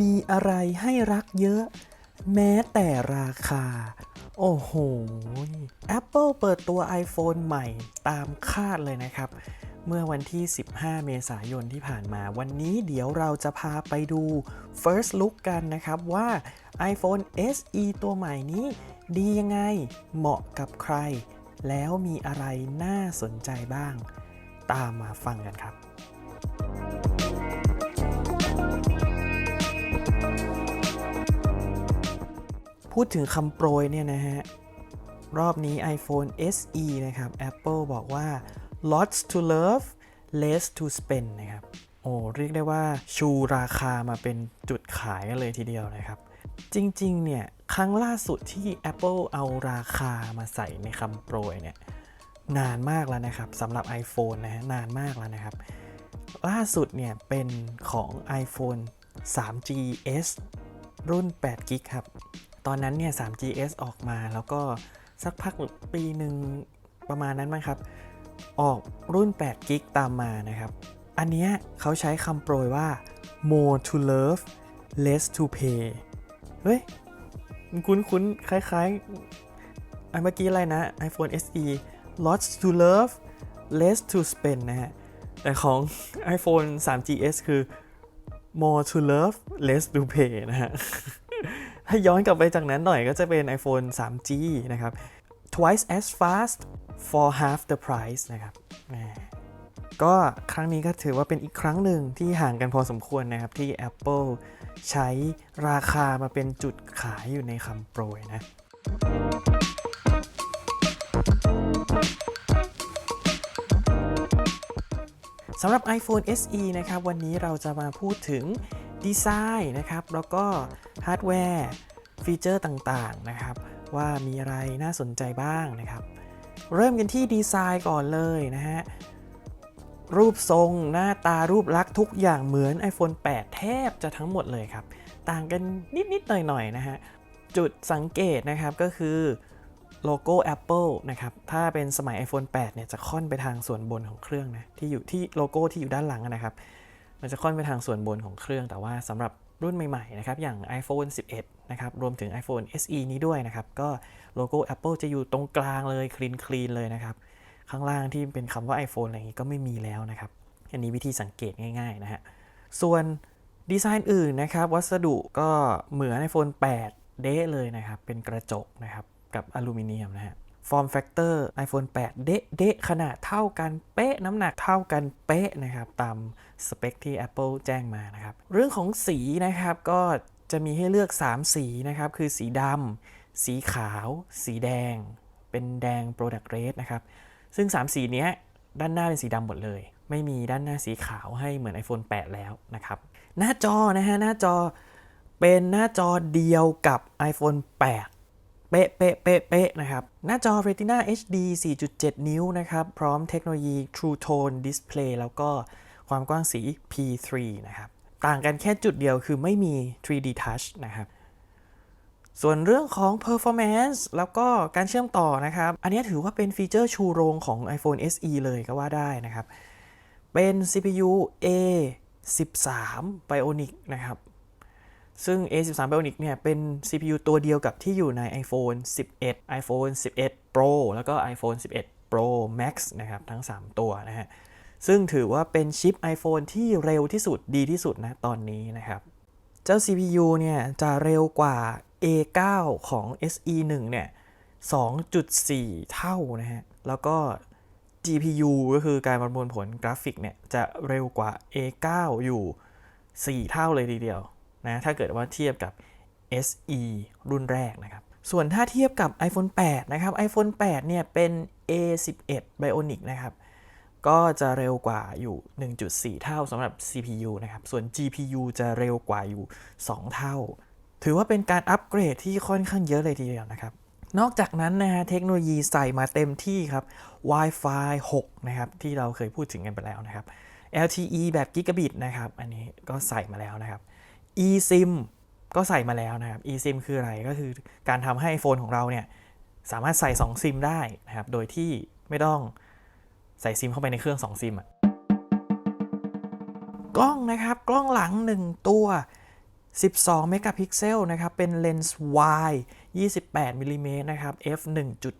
มีอะไรให้รักเยอะ แม้แต่ราคา โอ้โห Apple เปิดตัว iPhone ใหม่ตามคาดเลยนะครับ เมื่อวันที่ 15 เมษายนที่ผ่านมา วันนี้เดี๋ยวเราจะพาไปดู First Look กันนะครับว่า iPhone SE ตัวใหม่นี้ ดียังไง เหมาะกับใคร แล้วมีอะไรน่าสนใจบ้าง ตามมาฟังกันครับ พูดถึงคำโปรยเนี่ยนะฮะ รอบนี้ iPhone SE นะครับ Apple บอกว่า lots to love less to spend นะครับ โอ้เรียกได้ว่าชูราคามาเป็นจุดขายกันเลยทีเดียวนะครับ จริง ๆ เนี่ย ครั้งล่าสุดที่ Apple เอาราคามาใส่ในคำโปรยเนี่ย นานมากแล้วนะครับสำหรับ iPhone นะฮะนานมากแล้วนะครับ ล่าสุดเนี่ย เป็นของ iPhone 3GS รุ่น8กิกครับ อนนั้นเนี่ย 3GS ออกมาแล้วก็สักพักปีหนึ่งประมาณนั้นมั้งครับ ออกรุ่น8กิกตามมานะครับ อันเนี้ยเขาใช้คำโปรยว่า more to love less to pay เฮ้ย คุ้นคุ้นๆคล้ายๆ อันเมื่อกี้อะไรนะ iPhone SE lots to love less to spend นะฮะ แต่ของ iPhone 3GS คือ more to love less to pay นะฮะ ถ้าย้อนกลับไปจากนั้นหน่อยก็จะเป็น iPhone 3G นะครับ twice as fast for half the price นะครับก็ครั้งนี้ก็ถือว่าเป็นอีกครั้งหนึ่งที่ห่างกันพอสมควรนะครับ ที่ Apple ใช้ราคามาเป็นจุดขายอยู่ในคำโปรยนะสำหรับ iPhone SE นะครับ วันนี้เราจะมาพูดถึงดีไซน์นะครับ แล้วก็ฮาร์ดแวร์ ฟีเจอร์ต่างๆนะครับ ว่ามีอะไรน่าสนใจบ้างนะครับ เริ่มกันที่ดีไซน์ก่อนเลยนะฮะ รูปทรงหน้าตารูปลักษณ์ทุกอย่างเหมือน iPhone 8 แทบจะทั้งหมดเลยครับ ต่างกันนิด ๆ หน่อย ๆ นะฮะ จุดสังเกตนะครับก็คือโลโก้ Apple นะครับ ถ้าเป็นสมัย iPhone 8 เนี่ย จะค่อนไปทางส่วนบนของเครื่องนะ ที่อยู่ที่โลโก้ที่อยู่ด้านหลังนะครับ มันจะค่อนไปทางส่วนบนของเครื่อง แต่ว่าสำหรับรุ่นใหม่ๆ นะครับ อย่าง iPhone 11 นะครับรวมถึง iPhone SE นี้ด้วยนะครับ ก็โลโก้ Apple จะอยู่ตรงกลางเลยคลีนคลีนเลยนะครับ ข้างล่างที่เป็นคำว่า iPhone อะไรอย่างนี้ก็ไม่มีแล้วนะครับ อันนี้วิธีสังเกตง่ายๆนะฮะส่วนดีไซน์อื่นนะครับ วัสดุก็เหมือน iPhone 8 เดะเลยนะครับ เป็นกระจกนะครับ กับอลูมิเนียมนะฮะฟอร์มแฟกเตอร์ iPhone 8 เดะเดะขนาดเท่ากันเป๊ะ น้ำหนักเท่ากันเป๊ะนะครับ ตามสเปคที่ Apple แจ้งมานะครับ เรื่องของสีนะครับก็ จะมีให้เลือก 3 สีนะครับ คือสีดำสีขาว สีแดง เป็นแดง Product Red นะครับ ซึ่ง 3 สีเนี้ยด้านหน้าเป็นสีดำหมดเลย ไม่มีด้านหน้าสีขาวให้เหมือน iPhone 8 แล้วนะครับ หน้าจอนะฮะ หน้าจอเป็นหน้าจอเดียวกับ iPhone 8 เป๊ะเป๊ะเป๊ะเป๊ะนะครับ หน้าจอ Retina HD 4.7 นิ้วนะครับ พร้อมเทคโนโลยี True Tone Display แล้วก็ความกว้างสี P3 นะครับ ต่างกันแค่จุดเดียวคือไม่มี 3D Touch นะครับ ส่วนเรื่องของ performance แล้วก็การเชื่อมต่อนะครับ อันนี้ถือว่าเป็นฟีเจอร์ชูโรงของ iPhone SE เลยก็ว่าได้นะครับ เป็น CPU A13 Bionic นะครับ ซึ่ง A13 Bionic เนี่ย เป็น CPU ตัวเดียวกับที่อยู่ใน iPhone 11 iPhone 11 Pro แล้วก็ iPhone 11 Pro Max นะครับ ทั้ง 3 ตัวนะฮะ ซึ่งถือว่าเป็นชิป iPhone ที่เร็วที่สุดดีที่สุดนะตอนนี้นะครับ เจ้า CPU เนี่ยจะเร็วกว่า A9 ของ SE1 เนี่ย 2.4 เท่านะฮะ แล้วก็ GPU ก็คือการประมวลผลกราฟิกเนี่ย จะเร็วกว่า A9 อยู่ 4 เท่าเลยทีเดียวนะถ้าเกิดว่าเทียบกับ SE รุ่นแรกนะครับ ส่วนถ้าเทียบกับ iPhone 8 นะครับ iPhone 8 เนี่ยเป็น A11 Bionic นะครับ ก็จะเร็วกว่าอยู่ 1.4 เท่าสำหรับ CPU นะครับ ส่วน GPU จะเร็วกว่าอยู่ 2 เท่า ถือว่าเป็นการอัปเกรดที่ค่อนข้างเยอะเลยทีเดียวนะครับ นอกจากนั้นนะฮะเทคโนโลยีใส่มาเต็มที่ครับ Wi-Fi 6 นะครับ ที่เราเคยพูดถึงกันไปแล้วนะครับ LTE แบบกิกะบิตนะครับ อันนี้ก็ใส่มาแล้วนะครับ eSIM ก็ใส่มาแล้วนะครับ eSIM คืออะไรก็คือการทำให้โฟนของเราเนี่ยสามารถใส่ 2 ซิมได้นะครับ โดยที่ไม่ต้อง ใส่ซิมเข้าไปในเครื่อง 2 ซิมอะกล้องนะครับ กล้องหลัง 1 ตัว 12 เมกะพิกเซลนะครับ เป็นเลนส์ wide 28มิลลิเมตรนะครับ f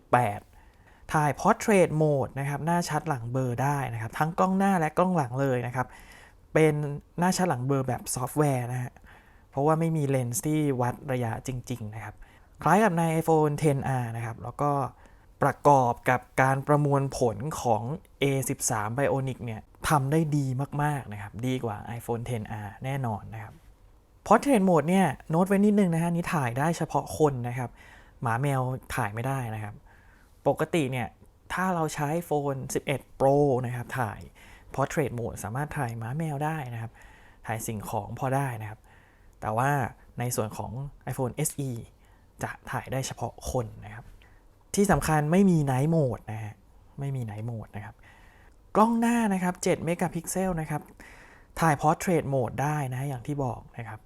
1.8 ถ่าย Portrait Mode นะครับ หน้าชัดหลังเบลอร์ได้นะครับ ทั้งกล้องหน้าและกล้องหลังเลยนะครับ เป็นหน้าชัดหลังเบลอร์แบบซอฟต์แวร์นะฮะ เพราะว่าไม่มีเลนส์ที่วัดระยะจริง ๆ นะครับ คล้ายกับใน iPhone 10R นะครับ แล้วก็ ประกอบกับการประมวลผลของ A13 Bionic เนี่ยทำได้ดีมากๆนะครับ ดีกว่า iPhone 10R แน่นอนนะครับ Portrait Mode เนี่ยโน้ตไว้นิดนึงนะฮะนี่ถ่ายได้เฉพาะคนนะครับ หมาแมวถ่ายไม่ได้นะครับ ปกติเนี่ยถ้าเราใช้โฟน 11 Pro นะครับ ถ่าย Portrait Mode สามารถถ่ายหมาแมวได้นะครับ ถ่ายสิ่งของพอได้นะครับ แต่ว่าในส่วนของ iPhone SE จะถ่ายได้เฉพาะคนนะครับ ที่สำคัญไม่มี Night Mode นะฮะไม่มี Night Mode นะครับ กล้องหน้านะครับ7เมกะพิกเซลนะครับถ่าย Portrait Mode ได้นะอย่างที่บอกนะครับ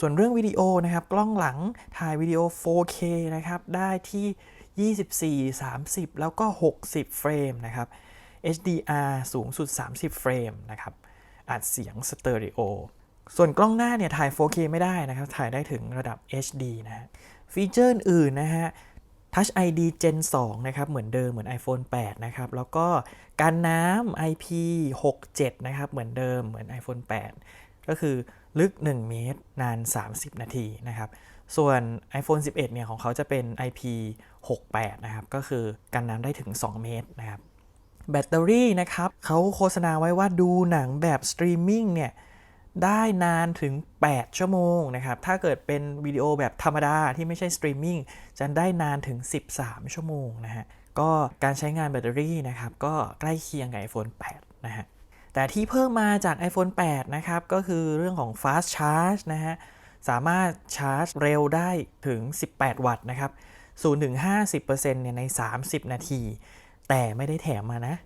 ส่วนเรื่องวิดีโอนะครับ กล้องหลังถ่ายวิดีโอ 4K นะครับ ได้ที่ 24 30 แล้วก็ 60 เฟรมนะครับ HDR สูงสุด 30 เฟรมนะครับ อัดเสียงสเตอริโอ ส่วนกล้องหน้าเนี่ยถ่าย 4K ไม่ได้นะครับ ถ่ายได้ถึงระดับ HD นะฮะฟีเจอร์อื่นนะฮะ Touch ID Gen 2 นะครับ เหมือนเดิมเหมือน iPhone 8 นะครับ แล้วก็การน้ำ IP67 นะครับ เหมือนเดิมเหมือน iPhone 8 ก็คือลึก 1 เมตร นาน 30 นาทีนะครับ ส่วน iPhone 11 เนี่ยของเขาจะเป็น IP68 นะครับ ก็คือกันน้ำได้ถึง 2 เมตรนะครับ แบตเตอรี่นะครับเขาโฆษณาไว้ว่าดูหนังแบบสตรีมมิ่งเนี่ย ได้นานถึง 8 ชั่วโมงนะครับ ถ้าเกิดเป็นวิดีโอแบบธรรมดาที่ไม่ใช่สตรีมมิ่งจะได้นานถึง 13 ชั่วโมงนะฮะ ก็การใช้งานแบตเตอรี่นะครับ ก็ใกล้เคียงกับ iPhone 8 นะฮะ แต่ที่เพิ่มมาจาก iPhone 8 นะครับ ก็คือเรื่องของ Fast Charge นะฮะ สามารถชาร์จเร็วได้ถึง 18 วัตต์นะครับ0ถึง50%เนี่ยใน 30 นาที แต่ไม่ได้แถมมานะ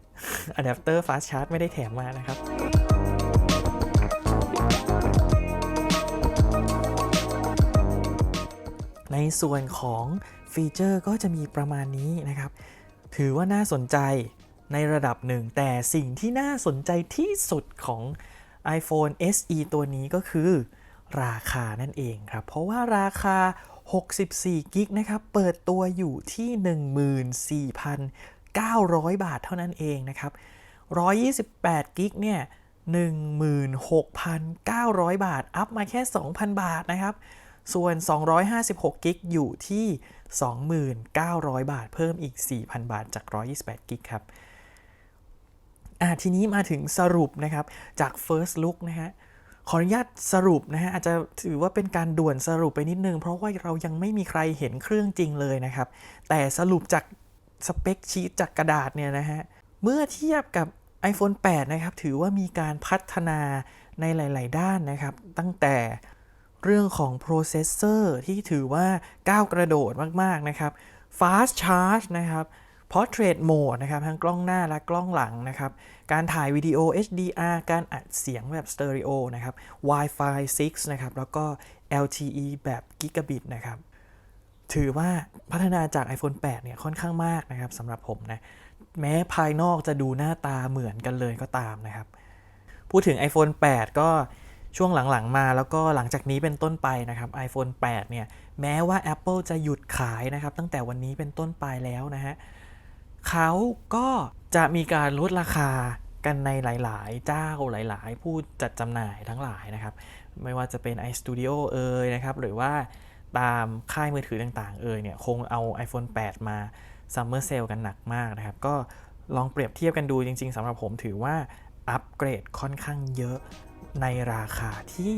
อะแดปเตอร์ Fast Charge ไม่ได้แถมมานะครับ ในส่วนของฟีเจอร์ก็จะมีประมาณนี้นะครับ ถือว่าน่าสนใจในระดับหนึ่ง แต่สิ่งที่น่าสนใจที่สุดของ iPhone SE ตัวนี้ก็คือราคานั่นเองครับ เพราะว่าราคา 64กิกนะครับ เปิดตัวอยู่ที่ 14,900 บาทเท่านั้นเองนะครับ 128กิกเนี่ย 16,900 บาท อัพมาแค่ 2,000 บาทนะครับ ส่วน 256 กิกอยู่ที่ 2,900 บาท เพิ่มอีก 4,000 บาทจาก 128 กิกครับอ่าทีนี้มาถึงสรุปนะครับ จาก first look นะฮะขออนุญาตสรุปนะฮะอาจจะถือว่าเป็นการด่วนสรุปไปนิดนึง เพราะว่าเรายังไม่มีใครเห็นเครื่องจริงเลยนะครับ แต่สรุปจากสเปคชีตจากกระดาษเนี่ยนะฮะเมื่อเทียบกับ iPhone 8 นะครับ ถือว่ามีการพัฒนาในหลาย ๆ ด้านนะครับ ตั้งแต่ เรื่องของโปรเซสเซอร์ที่ถือว่าก้าวกระโดดมาก ๆ นะครับ Fast Charge นะครับ Portrait Mode นะครับทั้งกล้องหน้าและกล้องหลังนะครับ การถ่ายวิดีโอ HDR การอัดเสียงแบบสเตอริโอนะครับ Wi-Fi 6 นะครับ แล้วก็ LTE แบบ Gigabit นะครับ ถือว่าพัฒนาจาก iPhone 8 เนี่ยค่อนข้างมากนะครับสำหรับผมนะ แม้ภายนอกจะดูหน้าตาเหมือนกันเลยก็ตามนะครับ พูดถึง iPhone 8 ก็ ช่วงหลังๆมาแล้วก็หลังจากนี้เป็นต้นไปนะครับ iPhone 8 เนี่ย แม้ว่า Apple จะหยุดขายนะครับ ตั้งแต่วันนี้เป็นต้นไปแล้วนะฮะเขาก็จะมีการลดราคากันในหลาย ๆ เจ้าหลาย ๆ ผู้จัดจำหน่ายทั้งหลายนะครับ ไม่ว่าจะเป็น iStudio เอ่ยนะครับ หรือว่าตามค่ายมือถือต่างๆ เอ่ยเนี่ย คงเอา iPhone 8 มา Summer Sale กันหนักมากนะครับ ก็ลองเปรียบเทียบกันดูจริง ๆสำหรับผมถือว่าอัปเกรดค่อนข้างเยอะ ในราคาที่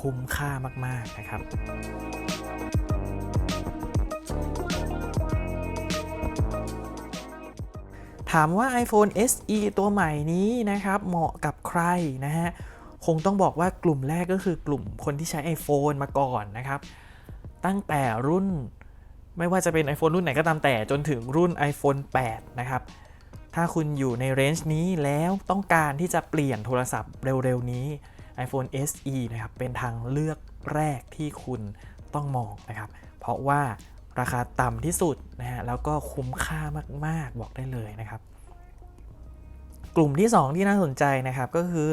คุ้มค่ามาก ๆ นะครับถามว่า iPhone SE ตัวใหม่นี้นะครับ เหมาะกับใครนะฮะ คงต้องบอกว่ากลุ่มแรกก็คือกลุ่มคนที่ใช้ iPhone มาก่อนนะครับ ตั้งแต่รุ่นไม่ว่าจะเป็น iPhone รุ่นไหนก็ตามแต่จนถึงรุ่น iPhone 8 นะครับ ถ้าคุณอยู่ในเรนจ์นี้แล้วต้องการที่จะเปลี่ยนโทรศัพท์เร็วๆนี้ iPhone SE นะครับเป็นทางเลือกแรกที่คุณต้องมองนะครับ เพราะว่าราคาต่ำที่สุดนะฮะแล้วก็คุ้มค่ามากๆบอกได้เลยนะครับ กลุ่มที่ 2 ที่น่าสนใจนะครับก็คือ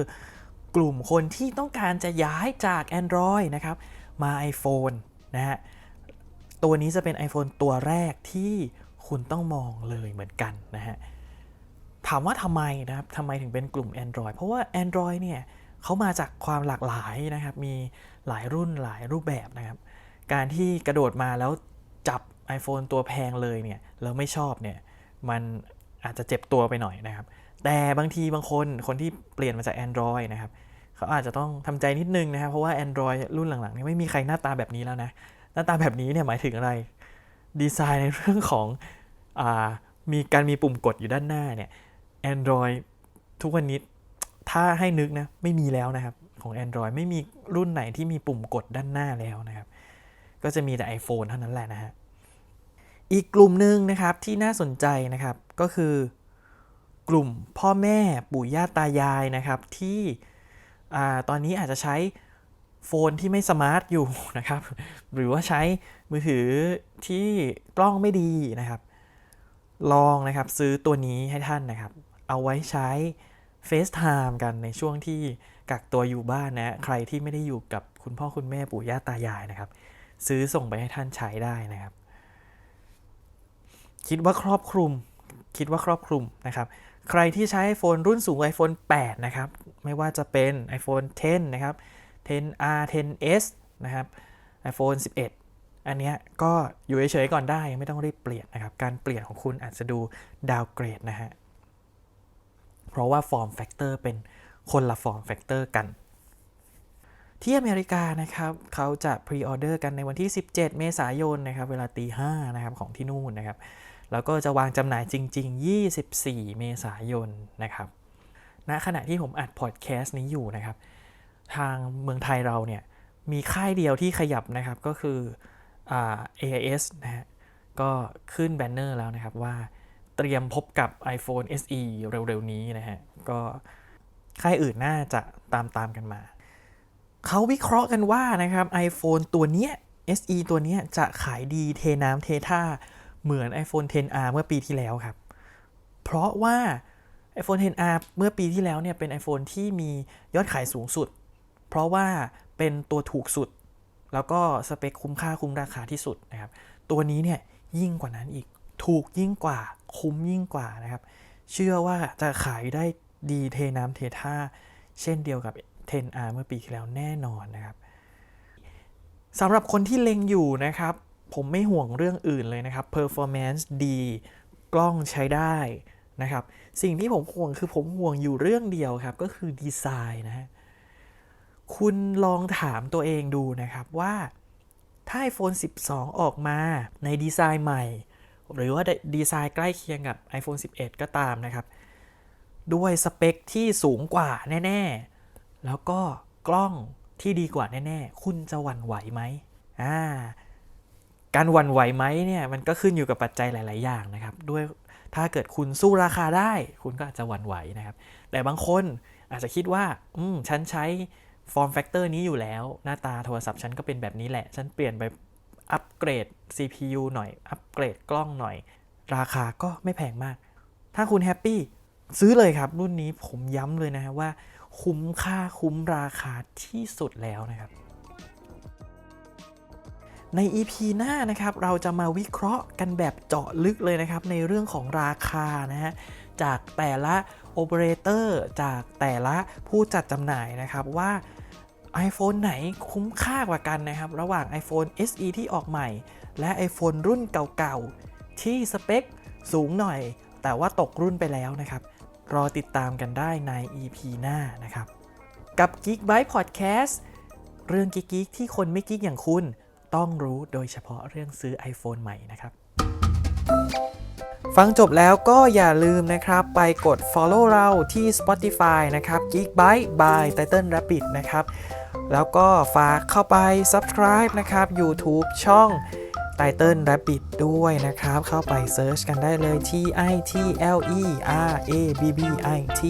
กลุ่มคนที่ต้องการจะย้ายจาก Android นะครับ มา iPhone นะฮะตัวนี้จะเป็น iPhone ตัวแรกที่คุณต้องมองเลยเหมือนกันนะฮะ ถามว่าทำไมนะครับทำไมถึงเป็นกลุ่ม Android เพราะว่า Android เนี่ยเขามาจากความหลากหลายนะครับ มีหลายรุ่นหลายรูปแบบนะครับ การที่กระโดดมาแล้วจับ iPhone ตัวแพงเลยเนี่ยเราไม่ชอบเนี่ยมันอาจจะเจ็บตัวไปหน่อยนะครับ แต่บางทีบางคนคนที่เปลี่ยนมาจาก Android นะครับเขาอาจจะต้องทำใจนิดนึงนะครับ เพราะว่า Android รุ่นหลังๆนี่ไม่มีใครหน้าตาแบบนี้แล้วนะ หน้าตาแบบนี้เนี่ยหมายถึงอะไร ดีไซน์ในเรื่องของอมีการมีปุ่มกดอยู่ด้านหน้าเนี่ย Android ทุกวันนี้ถ้าให้นึกนะ ไม่มีแล้วนะครับ ของ Android ไม่มีรุ่นไหนที่มีปุ่มกดด้านหน้าแล้วนะครับ ก็จะมีแต่ iPhone เท่านั้นแหละนะฮะอีกกลุ่มหนึ่งนะครับที่น่าสนใจนะครับก็คือกลุ่มพ่อแม่ปู่ย่าตายายนะครับที่อตอนนี้อาจจะใช้โฟนที่ไม่สมาร์ทอยู่นะครับ หรือว่าใช้มือถือที่กล้องไม่ดีนะครับ ลองนะครับซื้อตัวนี้ให้ท่านนะครับ เอาไว้ใช้ FaceTime กันในช่วงที่กักตัวอยู่บ้านนะ ใครที่ไม่ได้อยู่กับคุณพ่อคุณแม่ปู่ย่าตายายนะครับ ซื้อส่งไปให้ท่านใช้ได้นะครับ คิดว่าครอบคลุม คิดว่าครอบคลุมนะครับ ใครที่ใช้ iPhone รุ่นสูง iPhone 8 นะครับ ไม่ว่าจะเป็น iPhone 10 นะครับ 10R 10s นะครับ iPhone 11 อันเนี้ยก็อยู่เฉยๆก่อนได้ ไม่ต้องรีบเปลี่ยนนะครับ การเปลี่ยนของคุณอาจจะดูดาวเกรดนะฮะ เพราะว่า form factor เป็นคนละ form factor กัน ที่อเมริกานะครับเขาจะพรีออเดอร์กันในวันที่ 17 เมษายนนะครับเวลาตี5นะครับของที่นู่นนะครับแล้วก็จะวางจำหน่ายจริง ๆ 24 เมษายนนะครับณขณะที่ผมอัดพอดแคสต์นี้อยู่นะครับ ทางเมืองไทยเราเนี่ยมีค่ายเดียวที่ขยับนะครับก็คือ AIS นะฮะก็ขึ้นแบนเนอร์แล้วนะครับว่า เตรียมพบกับ iPhone SE เร็วๆ นี้นะฮะ ก็ค่ายอื่นน่าจะตามตามกันมา เขาวิเคราะห์กันว่านะครับ iPhone ตัวเนี้ย SE ตัวเนี้ยจะขายดีเทน้ำเทท่า เหมือน iPhone 10R เมื่อปีที่แล้วครับ เพราะว่า iPhone 10R เมื่อปีที่แล้วเนี่ยเป็น iPhone ที่มียอดขายสูงสุด เพราะว่าเป็นตัวถูกสุด แล้วก็สเปคคุ้มค่าคุ้มราคาที่สุดนะครับ ตัวนี้เนี่ยยิ่งกว่านั้นอีก ถูกยิ่งกว่า คุ้มยิ่งกว่านะครับ เชื่อว่าจะขายได้ดีเทน้ำเทท่า เช่นเดียวกับ 10R เมื่อปีที่แล้วแน่นอนนะครับสำหรับคนที่เล็งอยู่นะครับ ผมไม่ห่วงเรื่องอื่นเลยนะครับ performance ดี กล้องใช้ได้นะครับ สิ่งที่ผมห่วงคือผมห่วงอยู่เรื่องเดียวครับ ก็คือดีไซน์นะฮะคุณลองถามตัวเองดูนะครับว่าถ้า iPhone 12 ออกมาในดีไซน์ใหม่ หรือว่าดีไซน์ใกล้เคียงกับ iPhone 11 ก็ตามนะครับ ด้วยสเปคที่สูงกว่าแน่ ๆ แล้วก็กล้องที่ดีกว่าแน่ ๆ คุณจะหวั่นไหวไหมอ่าการหวั่นไหวไหมเนี่ยมันก็ขึ้นอยู่กับปัจจัยหลาย ๆ อย่างนะครับ ด้วยถ้าเกิดคุณสู้ราคาได้ คุณก็อาจจะหวั่นไหวนะครับ แต่บางคนอาจจะคิดว่า อืม ฉันใช้ form factor นี้อยู่แล้ว หน้าตาโทรศัพท์ฉันก็เป็นแบบนี้แหละ ฉันเปลี่ยนไป อัปเกรด CPU หน่อย อัปเกรดกล้องหน่อย ราคาก็ไม่แพงมาก ถ้าคุณแฮปปี้ซื้อเลยครับ รุ่นนี้ผมย้ำเลยนะฮะว่า คุ้มค่าคุ้มราคาที่สุดแล้วนะครับใน EP หน้านะครับเราจะมาวิเคราะห์กันแบบเจาะลึกเลยนะครับ ในเรื่องของราคานะฮะจากแต่ละโอเปอเรเตอร์จากแต่ละผู้จัดจำหน่ายนะครับว่า iPhone ไหนคุ้มค่ากว่ากันนะครับ ระหว่าง iPhone SE ที่ออกใหม่ และ iPhone รุ่นเก่าๆ ที่สเปคสูงหน่อย แต่ว่าตกรุ่นไปแล้วนะครับ รอติดตามกันได้ใน EP หน้านะครับ กับ Geekbyte Podcast เรื่องกิ๊กๆที่คนไม่กิ๊กอย่างคุณ ต้องรู้โดยเฉพาะเรื่องซื้อ iPhone ใหม่นะครับ ฟังจบแล้วก็อย่าลืมนะครับ ไปกด follow เราที่ Spotify นะครับ Geekbyte by Title Rabbit นะครับ แล้วก็ฝากเข้าไป subscribe นะครับ YouTube ช่อง Title Rabbit ด้วยนะครับ เข้าไป search กันได้เลย T I T L E R A B B I T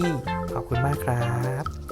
ขอบคุณมากครับ